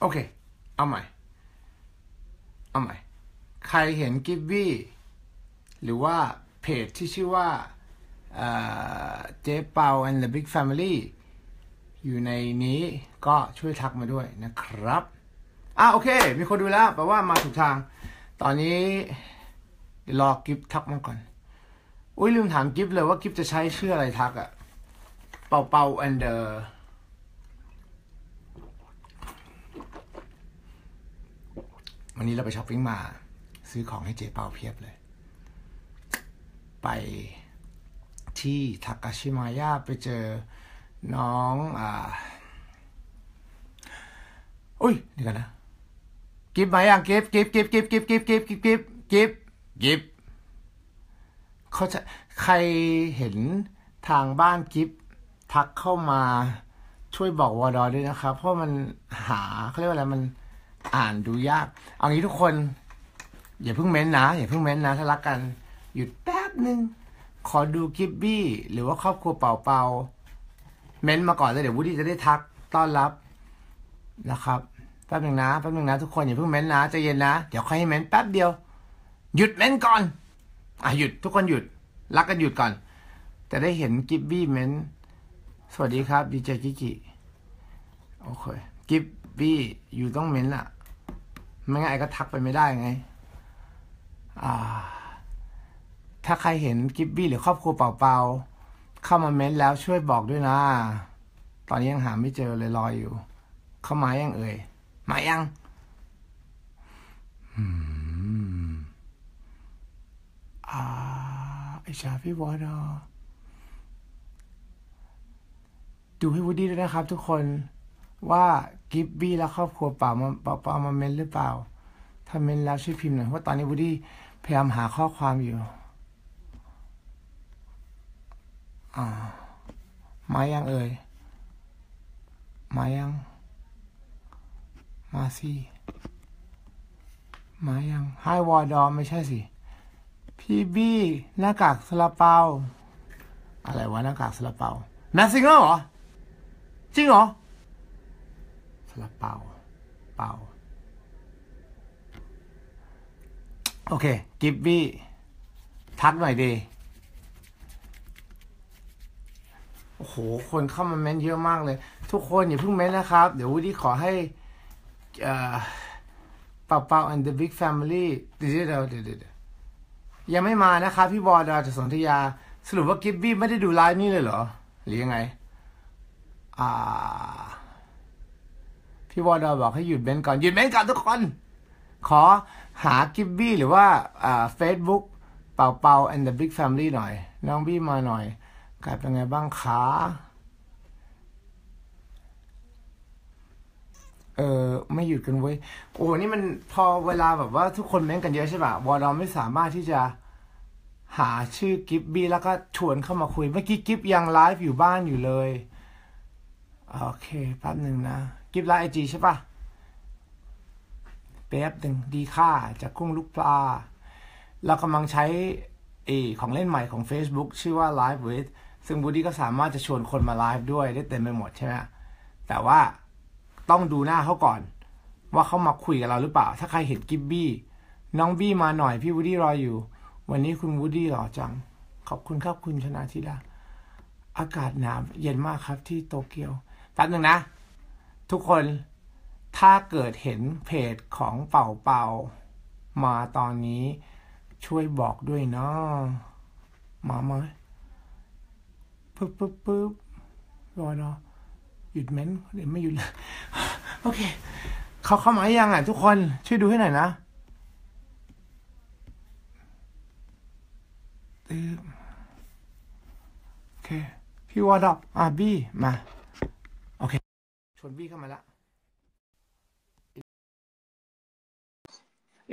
โอเค เอาใหม่ เอาใหม่ ใครเห็นกิฟวี่หรือว่าเพจที่ชื่อว่าเจ๊เปา and the big family อยู่ในนี้ก็ช่วยทักมาด้วยนะครับ อะโอเค มีคนดูแล้วแปลว่ามาถูกทาง ตอนนี้รอกิฟทักมาก่อน อุ้ยลืมถามกิฟเลยว่ากิฟจะใช้ชื่ออะไรทักอะเปาเปา and the วันนี้เราไปช้อปปิ้งมา ซื้อของให้เจ๊เปาเพียบเลย ไปที่ทากาชิมายะไปเจอน้องอ่าอุ้ยเดี๋ยวกันนะกิฟมายังกิฟกิฟกิฟกิฟกิฟกิฟกิฟกิฟกิฟกิฟกิฟเขาจะใครเห็นทางบ้านกิฟทักเข้ามาช่วยบอกวอดอด้วยนะครับ เพราะมันหาเขาเรียกว่าอะไรมัน อ่านดูยาก เอางี้ทุกคน อย่าเพิ่งเม้นนะ อย่าเพิ่งเม้นนะถ้ารักกัน หยุดแป๊บหนึ่งขอดูกิฟบี้ หรือว่าครอบครัวเป่าเป่าเม้นมาก่อนเลยเดี๋ยววูดดี้จะได้ทักต้อนรับนะครับแป๊บหนึ่งนะแป๊บหนึ่งนะทุกคนอย่าเพิ่งเม้นนะใจเย็นนะ เดี๋ยวค่อยให้เม้นแป๊บเดียว หยุดเม้นก่อน อะหยุดทุกคนหยุด รักกันหยุดก่อน จะได้เห็นกิฟบี้เม้นสวัสดีครับดีเจกิกิโอเคกิฟบี้อยู่ต้องเม้นล่ะ ไม่งั้นไอ้ก็ทักไปไม่ได้ไง อ่า ถ้าใครเห็นกิฟบี้หรือครอบครัวเป่าๆเข้ามาเม้นแล้วช่วยบอกด้วยนะ ตอนนี้ยังหาไม่เจอเลยรออยู่ เข้ามายังเอ่ย มายังอ่าไอชาพี่วอดอดูให้วูดดี้ด้วยนะครับทุกคน ว่ากิฟบี้และครอบครัวเปล่ามาเป่าเป่ามาเมนหรือเปล่า ถ้าเมนแล้วช่วยพิมพ์หน่อยเพราะตอนนี้วูดดี้พยายามหาข้อความอยู่อ่ามายังเอ่ย มายัง มาสิมายังไฮวอร์ดอไม่ใช่สิ พี่บี้หน้ากากสลาเปา อะไรวะหน้ากากสลาเปาแมสซิงเหรอ จริงเหรอ สลาเปาเปาโอเค กิบบี้ทักหน่อยดี โอ้โห คนเข้ามาเม้นเยอะมากเลย ทุกคนอย่าเพิ่งเม้นนะครับ เดี๋ยววูดดี้ขอให้เป่าเป่า and the big family เดี๋ยวเดี๋ยวเดี๋ยวยังไม่มานะครับ พี่บอดาจากสนธยา สรุปว่ากิบบี้ไม่ได้ดูไลฟ์นี่เลยเหรอ หรือยังไง อ่า พี่วอดอบอกให้หยุดเบนก่อนหยุดเบนก่อนทุกคน ขอหากิบบี้หรือว่าเฟซบุ๊กเป่าเป่า and the big family หน่อย น้องบี้มาหน่อยกลายเป็นไงบ้างคะเออไม่หยุดกันเว้ยโอ้นี่มันพอเวลาแบบว่าทุกคนเม้นกันเยอะใช่ปะวอเราไม่สามารถที่จะหาชื่อกิฟบี้แล้วก็ชวนเข้ามาคุย เมื่อกี้กิฟยังไลฟ์อยู่บ้านอยู่เลย โอเคแป๊บหนึ่งนะ กิฟไลฟ์ไอจีใช่ป่ะแป๊บหนึ่งดีค่าจากกุ้งลูกปลา เรากำลังใช้เอของเล่นใหม่ของ Facebook ชื่อว่า Live with ซึ่งบูดี้ก็สามารถจะชวนคนมาไลฟ์ด้วยได้เต็มไปหมดใช่ไหมแต่ว่าต้องดูหน้าเขาก่อน ว่าเขามาคุยกับเราหรือเปล่า ถ้าใครเห็นกิบบี้น้องบี้มาหน่อยพี่วูดี้รออยู่ วันนี้คุณวูดดี้หล่อจัง ขอบคุณครับคุณชนะทิดาอากาศหนาวเย็นมากครับที่โตเกียวแป๊บหนึ่งนะ ทุกคนถ้าเกิดเห็นเพจของเป่าเป่ามาตอนนี้ช่วยบอกด้วยเนาะมาไหมปึ๊บปึ๊บปึ๊บรอเนาะหยุดเม้นเดี๋ยวไม่หยุดเลยโอเค เขาเข้ามายังอะทุกคนช่วยดูให้หน่อยนะตึ๊บโอเค พี่วอดอกอะบี้มา ชวนบี้เข้ามาละ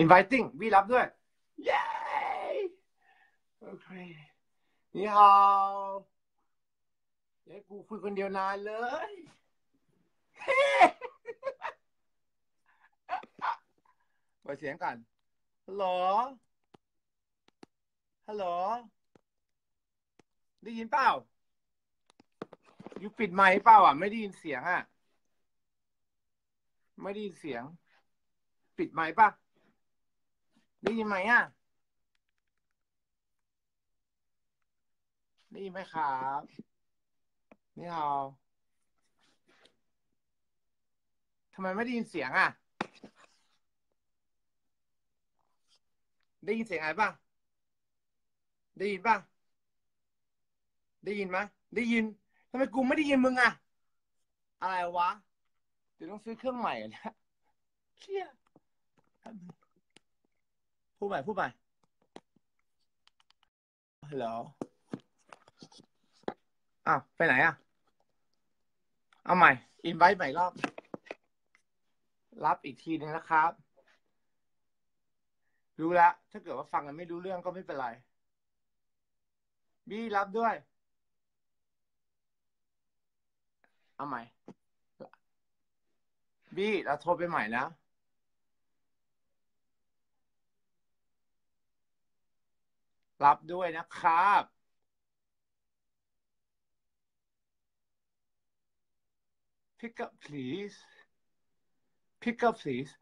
inviting บี้รับด้วย เย้โอเคนี่ฮาวเดี๋ยวกูคุยคนเดียวนานเลย เปิดเสียงก่อนฮัลโหล ฮัลโหล ได้ยินเปล่า อยู่ปิดไมค์เปล่าอะ ไม่ได้ยินเสียงอะ ไม่ได้ยินเสียง ปิดไมค์ป่ะ ได้ยินไหมอะ ได้ยินไหมครับ นี่เอาทำไมไม่ได้ยินเสียงอะ ได้ยินเสียงอะไรป่ะ ได้ยินป่ะ ได้ยินไหมได้ยินทำไมกูไม่ได้ยินมึงอะ อะไรวะ ดี๋ยวต้องซื้อเครื่องใหม่อะเนี่ยเครียดพูดใหม่พูดใหม่ฮัลโหลอ้าวไปไหนอะ เอาใหม่ อินไว้ใหม่รอบ รับอีกทีนึงนะครับ รู้แล้วถ้าเกิดว่าฟังกันไม่รู้เรื่องก็ไม่เป็นไร บี้รับด้วย เอาใหม่ บี้เราโทรไปใหม่นะรับด้วยนะครับ pick up please pick up please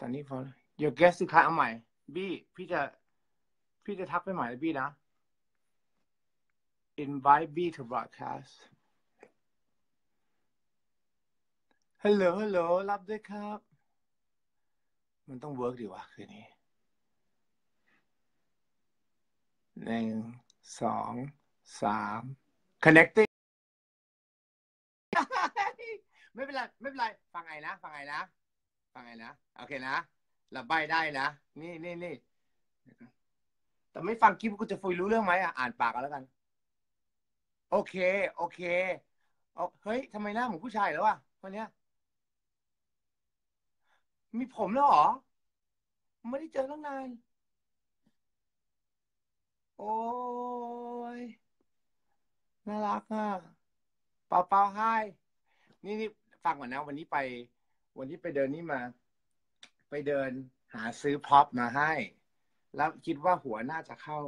ตอนนี้พอ your guest สุดท้ายเอาใหม่ บี้ พี่จะ พี่จะทักไปใหม่เลยบี้นะ invite B to broadcast ฮัลโหลฮัลโหลรับด้วยครับ มันต้องเวิร์กดีวะคืนนี้หนึ่งสองสาม connecting ไม่เป็นไรไม่เป็นไร ฟังไงนะ ฟังไงนะ ฟังไงนะ โอเคนะเราใบได้นะ นี่นี่นี่แต่ไม่ฟังคลิปกูจะฟุยรู้เรื่องไหมอะอ่านปากกันแล้วกัน โอเค โอเคเฮ้ยทำไมหน้าเหมือนผู้ชายแล้ววะวันเนี้ย มีผมแล้วเหรอ ไม่ได้เจอตั้งนาน โอ้ย น่ารักอะเปล่าเปล่าให้นี่นี่ฟังก่อนนะ วันนี้ไป วันนี้ไปเดินนี่มา ไปเดินหาซื้อพ็อปมาให้ แล้วคิดว่าหัวน่าจะเข้า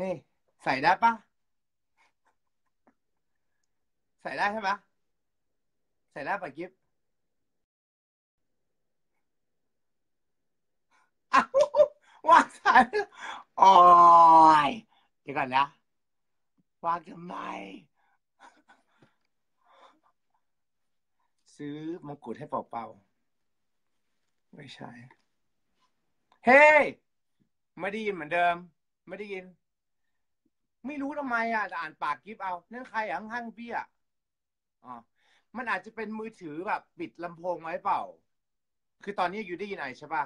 นี่ ใส่ได้ปะใส่ได้ใช่ไหมใส่ได้ปะกิฟ อ้าววางสายโอ้ยเดี๋ยวก่อนนะวางทำไม ซื้อมงกุฎให้เป่าๆไม่ใช่ เฮ้ hey! ไม่ได้ยินเหมือนเดิม ไม่ได้ยิน ไม่รู้ทำไมอะอ่านปากกิฟเอานั่นใครอะข้างๆพี่อะอ๋อมันอาจจะเป็นมือถือแบบ ปิดลำโพงไว้เปล่า คือตอนนี้อยู่ได้ยินไอใช่ป่ะ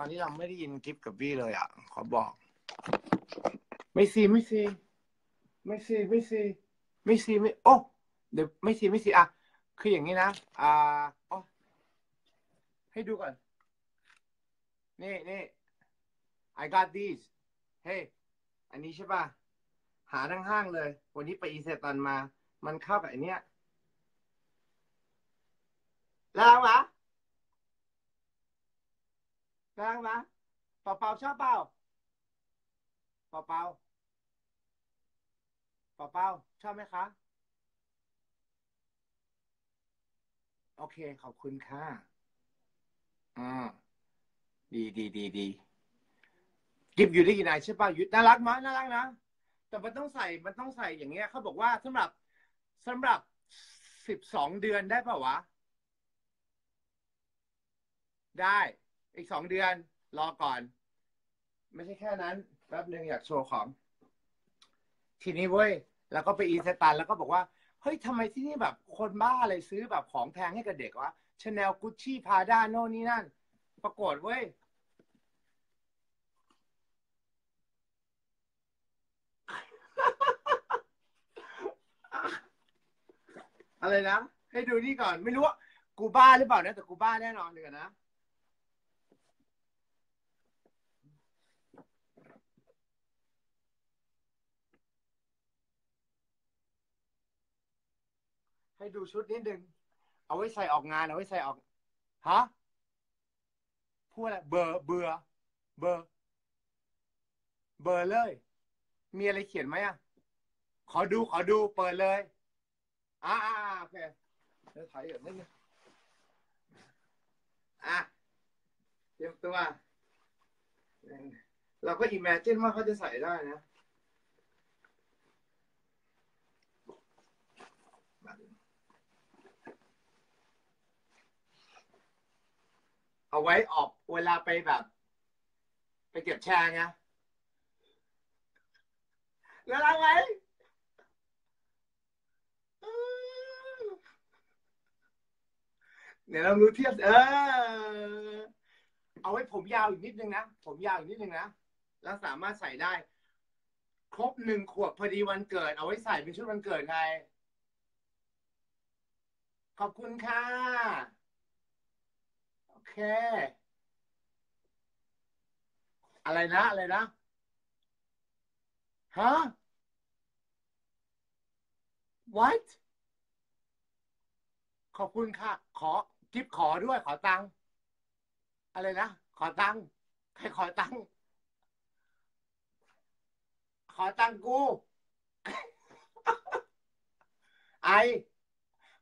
ตอนนี้เราไม่ได้ยินกิฟกับบี้เลยอะ ขอบอก ไม่ซีไม่ซีไม่ซีไม่ซีไม่ซีไม่โอ้เดี๋ยวไม่ซีไม่ซีอะคืออย่างนี้นะ อ่าอ๋อให้ดูก่อน นี่นี่ I got these เฮ้ hey, อันนี้ใช่ป่ะ หาทั้งห้างเลย วันนี้ไปอีเซตันมา มันเข้ากับอันเนี้ยล้างวะ กลางวะเป่าเป่าชอบเป่าเป่าเป่าเป่าเป่าชอบไหมคะ โอเค ขอบคุณค่ะ อ่า ดีดีดีดีกิบอยู่ได้กี่นายใช่ป่ะยุดน่ารักมั้ยน่ารักนะ แต่มันต้องใส่มันต้องใส่อย่างเงี้ยเขาบอกว่าสำหรับสำหรับสิบสองเดือนได้ป่าวะ ได้ อีกสองเดือนรอก่อน ไม่ใช่แค่นั้นแป๊บหนึ่งอยากโชว์ของ ทีนี้เว้ยแล้วก็ไปอีสตันแล้วก็บอกว่าเฮ้ยทำไมที่นี่แบบคนบ้าอะไรซื้อแบบของแพงให้กับเด็กวะชาแนลกุชชี่พาด้าโน่นนี่นั่น ปรากฏเว้ยอะไรนะ ให้ดูนี่ก่อนไม่รู้ว่ากูบ้าหรือเปล่านะแต่กูบ้าแน่นอนเลยนะ ให้ดูชุดนิดนึง เอาไว้ใส่ออกงาน เอาไว้ใส่ออก ฮะ พูดอะไร เบอร์ เบื่อ เบอร์ เบอร์เลย มีอะไรเขียนไหมอะ ขอดู ขอดู เปิดเลย อ่าโอเคเดี๋ยวถอยก่อนนิดนึงอะ เตรียมตัว เราก็อิมเมจินว่าเขาจะใส่ได้นะ เอาไว้ออกเวลาไปแบบ ไปเก็บแชร์ไงแล้วอะไรเดี๋ยวเราดูเทียบเออ เอาไว้ผมยาวอีกนิดนึงนะ ผมยาวอีกนิดนึงนะ แล้วสามารถใส่ได้ ครบหนึ่งขวบพอดีวันเกิด เอาไว้ใส่เป็นชุดวันเกิดไงขอบคุณค่ะ คอะไรนะ อะไรนะ ฮะ what ขอบคุณค่ะ ขอกิฟขอด้วย ขอตังค์อะไรนะ ขอตังค์ใครขอตังค์ขอตังค์กู ไอ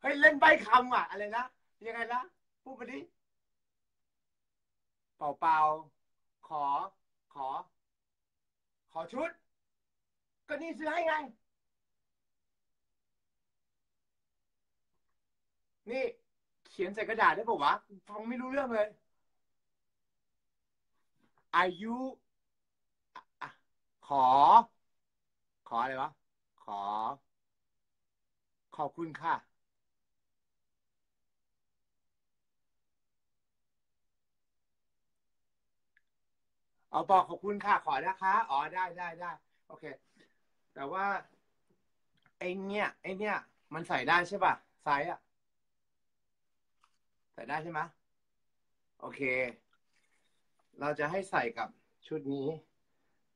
เฮ้ยเล่นใบคำอะ อะไรนะ ยังไงนะพูดมาดิ เปล่าเปล่าขอ ขอ ขอชุด ก็นี่ซื้อให้ไง นี่ เขียนใส่กระดาษได้ป่าวะฟังไม่รู้เรื่องเลย อายุขอ ขออะไรวะ ขอ ขอบคุณค่ะ เอาบอกขอบคุณค่ะขอนะคะ อ๋อได้ได้ได้โอเค แต่ว่าไอเนี้ยไอเนี้ยมันใส่ได้ใช่ป่ะไซส์อะใส่ได้ใช่ไหมโอเค เราจะให้ใส่กับชุดนี้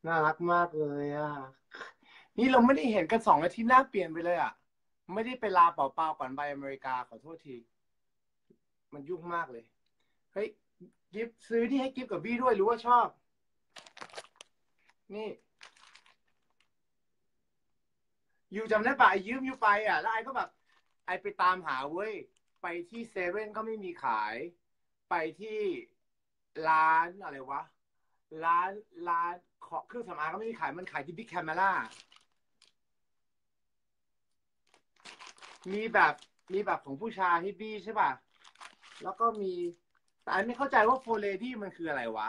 น่ารักมากเลยอะ นี่เราไม่ได้เห็นกันสองอาทิตย์หน้าเปลี่ยนไปเลยอะ ไม่ได้ไปลาเปล่าๆก่อนไปอเมริกาขอโทษที มันยุ่งมากเลย เฮ้ย กิฟซื้อที่ให้กิฟกับบี้ด้วยรู้ว่าชอบ นี่อยู่จำได้ปะไอยืมอยู่ไปอะ แล้วไอก็แบบ ไอไปตามหาเว้ย ไปที่เซเว่นก็ไม่มีขาย ไปที่ร้านอะไรวะ ร้านร้านเครื่องสำอางก็ไม่มีขาย มันขายที่บิ๊กแคมเมล่ามีแบบมีแบบของผู้ชายที่บี้ใช่ป่ะ แล้วก็มีแต่อันไม่เข้าใจว่าโฟเลดี้มันคืออะไรวะ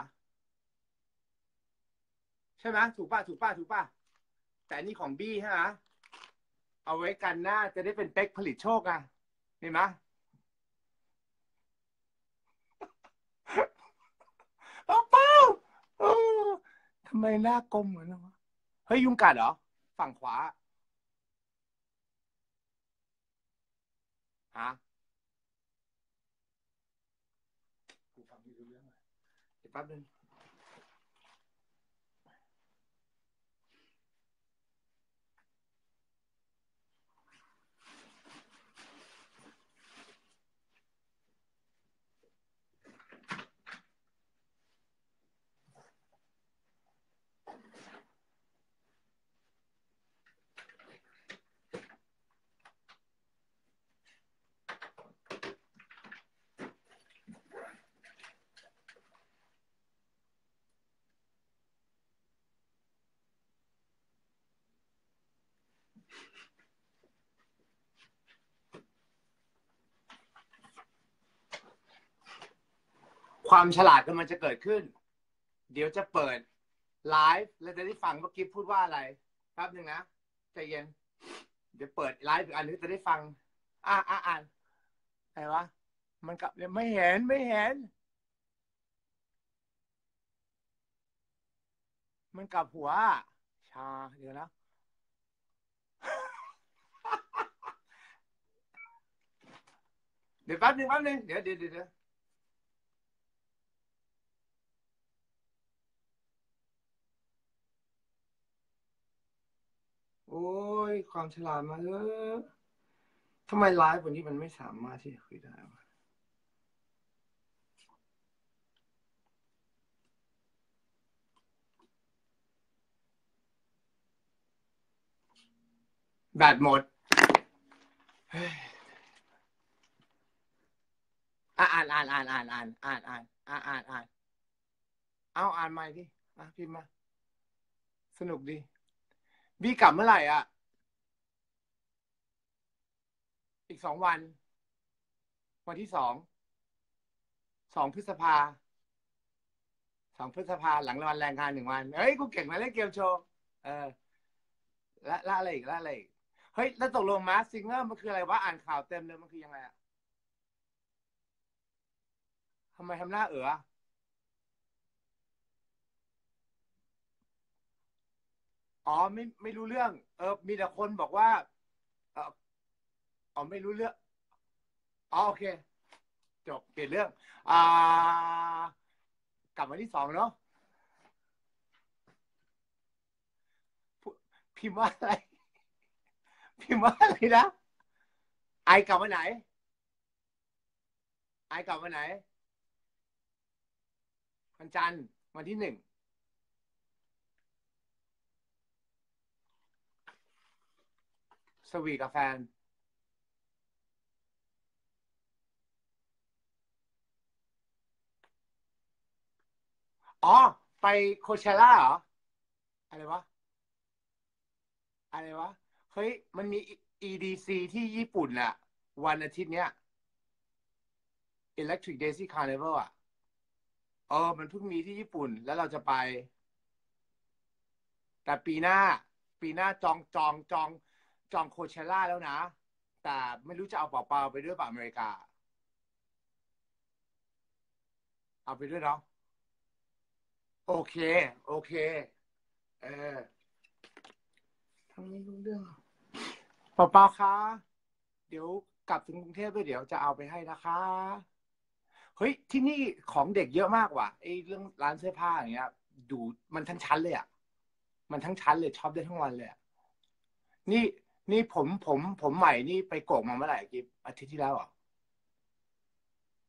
ใช่ไหมถูกป่ะถูกป่ะถูกป่ะแต่นี่ของบี้ใช่ไหมเอาไว้กันหน้าจะได้เป็นเป๊กผลิตโชคอะเห็นไหมเอาเป้าทำไมหน้ากลมเหมือนวะเฮ้ยยุงกัดเหรอ ฝั่งขวาฮะกูฟังไม่รู้เรื่องเลยเดี๋ยวแป๊บนึง ความฉลาดกำลังจะเกิดขึ้น เดี๋ยวจะเปิดไลฟ์แล้วจะได้ฟังว่ากิฟพูดว่าอะไรแป๊บหนึ่งนะใจเย็น เดี๋ยวเปิดไลฟ์อีกอันนึงจะได้ฟัง อ่าอ่าอ่านอะไรวะมันกลับไม่เห็นไม่เห็น มันกลับหัว ชาเดี๋ยวนะเดี๋ยวแป๊บหนึ่งแป๊บหนึ่งเดี๋ยวเดี๋ยวเดี๋ยว โอ้ย ความฉลาดมาเถอทำไมไลฟ์วันนี้มันไม่สามารถที่จะคุยได้วะแบตหมดเฮ้ยอะอ่านอ่านอ่านอ่านอ่านอ่านอ่านอ่านอ่านอ่านเอาอ่านใหม่ดิอะพิมพ์มา สนุกดี บี้กลับเมื่อไหร่อะ อีกสองวัน วันที่สอง สองพฤษภา สองพฤษภาหลังวันแรงงานหนึ่งวัน เฮ้ย กูเก่งมาเล่นเกมโชว์ เออและละอะไรอีกละอะไรอีก เฮ้ย แล้วตกลงมาซิงเกิลมันคืออะไรวะ อ่านข่าวเต็มเลย มันคือยังไงอะทำไมทำหน้าเอ๋อ อ๋อไม่ไม่รู้เรื่อง เออ มีแต่คนบอกว่า เอออ๋อไม่รู้เรื่องอ๋อโอเคจบเปลี่ยนเรื่อง อ่า กลับมาที่สองเนาะพูพิมพ์ว่าอะไร พิมพ์ว่าอะไรนะไอกลับมาไหน ไอกลับมาไหนวันจันทร์วันที่หนึ่ง สวีกับแฟน อ๋อ ไปโคเชล่าเหรอ อะไรวะ อะไรวะ เฮ้ย มันมี EDC ที่ญี่ปุ่นน่ะ วันอาทิตย์เนี้ย Electric Daisy Carnival อะ เออ มันเพิ่งมีที่ญี่ปุ่น แล้วเราจะไป แต่ปีหน้า ปีหน้าจองจองจอง จองโคเชล่าแล้วนะ แต่ไม่รู้จะเอาเปล่าๆไปด้วยเปล่าอเมริกา เอาไปด้วยเนาะโอเค โอเค เออทำไม่รู้เรื่องเปล่าเปล่าๆคะเดี๋ยวกลับถึงกรุงเทพด้วยเดี๋ยวจะเอาไปให้นะคะเฮ้ยที่นี่ของเด็กเยอะมากว่ะไอ้เรื่องร้านเสื้อผ้าอย่างเงี้ย ดูมันทั้งชั้นเลยอะมันทั้งชั้นเลยช็อปได้ทั้งวันเลยนี่ นี่ผมผมผมใหม่นี่ไปโกกมาเมื่อไหร่กิฟอาทิตย์ที่แล้วหรอะ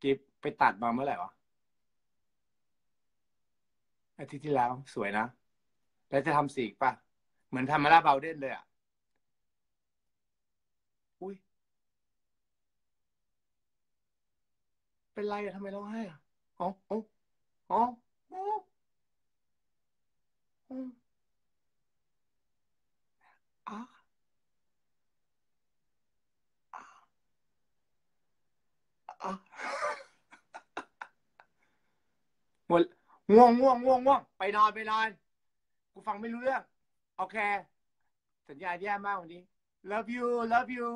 กิฟไปตัดมาเมื่อไหร่วะอาทิตย์ที่แล้ว สวยนะ แล้วจะทำสีอีกป่ะ เหมือนทำมาลาเบาเดนเลยอะอุ้ยเป็นไรอะทำไมร้องไห้อะอ๋ออ๋ออ๋อออะอะ หมดง่วงง่วงง่วงง่วงไปนอนไปนอน กูฟังไม่รู้เรื่องโอเค สัญญาแย่มากวันนี้ love you love you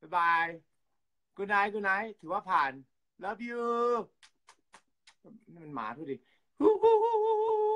บ๊ายบาย good night good night ถือว่าผ่าน love you มันหมาทุกทีฮู้ฮู้ฮู้ฮู้